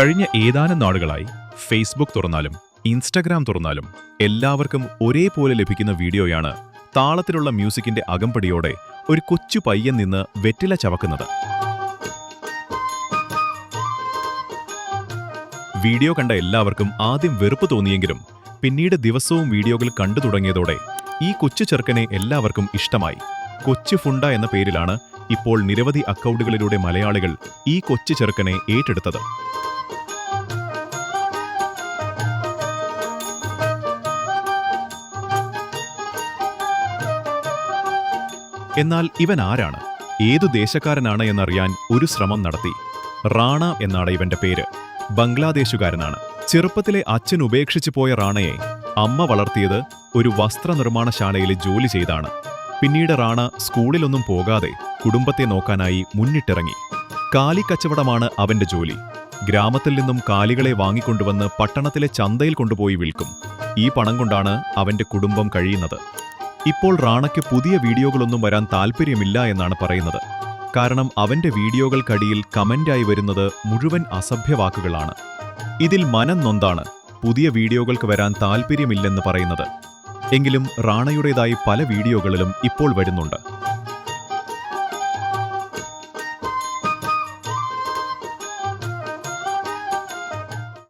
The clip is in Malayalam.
കഴിഞ്ഞ ഏതാനും നാളുകളായി ഫേസ്ബുക്ക് തുറന്നാലും ഇൻസ്റ്റഗ്രാം തുറന്നാലും എല്ലാവർക്കും ഒരേപോലെ ലഭിക്കുന്ന വീഡിയോയാണ് താളത്തിലുള്ള മ്യൂസിക്കിന്റെ അകമ്പടിയോടെ ഒരു കൊച്ചു പയ്യൻ നിന്ന് വെറ്റില ചവക്കുന്നത്. വീഡിയോ കണ്ട എല്ലാവർക്കും ആദ്യം വെറുപ്പ് തോന്നിയെങ്കിലും പിന്നീട് ദിവസവും വീഡിയോകൾ കണ്ടു തുടങ്ങിയതോടെ ഈ കൊച്ചു ചെറുക്കനെ എല്ലാവർക്കും ഇഷ്ടമായി. കൊച്ചു ഫുണ്ട എന്ന പേരിലാണ് ഇപ്പോൾ നിരവധി അക്കൗണ്ടുകളിലൂടെ മലയാളികൾ ഈ കൊച്ചു ചെറുക്കനെ ഏറ്റെടുത്തത്. എന്നാൽ ഇവൻ ആരാണ്? ഏതു ദേശക്കാരനാണ് എന്നറിയാൻ ഒരു ശ്രമം നടത്തി. റാണ എന്നാണ് ഇവന്റെ പേര്. ബംഗ്ലാദേശുകാരനാണ്. ചെറുപ്പത്തിലെ അച്ഛൻ ഉപേക്ഷിച്ചു പോയ റാണയെ അമ്മ വളർത്തിയത് ഒരു വസ്ത്രനിർമ്മാണശാലയിൽ ജോലി ചെയ്താണ്. പിന്നീട് റാണ സ്കൂളിലൊന്നും പോകാതെ കുടുംബത്തെ നോക്കാനായി മുന്നിട്ടിറങ്ങി. കാലിക്കച്ചവടമാണ് അവന്റെ ജോലി. ഗ്രാമത്തിൽ നിന്നും കാലികളെ വാങ്ങിക്കൊണ്ടുവന്ന് പട്ടണത്തിലെ ചന്തയിൽ കൊണ്ടുപോയി വിൽക്കും. ഈ പണം കൊണ്ടാണ് അവന്റെ കുടുംബം കഴിയുന്നത്. ഇപ്പോൾ റാണയ്ക്ക് പുതിയ വീഡിയോകളൊന്നും വരാൻ താല്പര്യമില്ല എന്നാണ് പറയുന്നത്. കാരണം അവന്റെ വീഡിയോകൾക്കടിയിൽ കമന്റായി വരുന്നത് മുഴുവൻ അസഭ്യവാക്കുകളാണ് ഇതിൽ മനം നൊന്താണ് പുതിയ വീഡിയോകൾക്ക് വരാൻ താല്പര്യമില്ലെന്ന് പറയുന്നത്. എങ്കിലും റാണയുടേതായി പല വീഡിയോകളിലും ഇപ്പോൾ വരുന്നുണ്ട്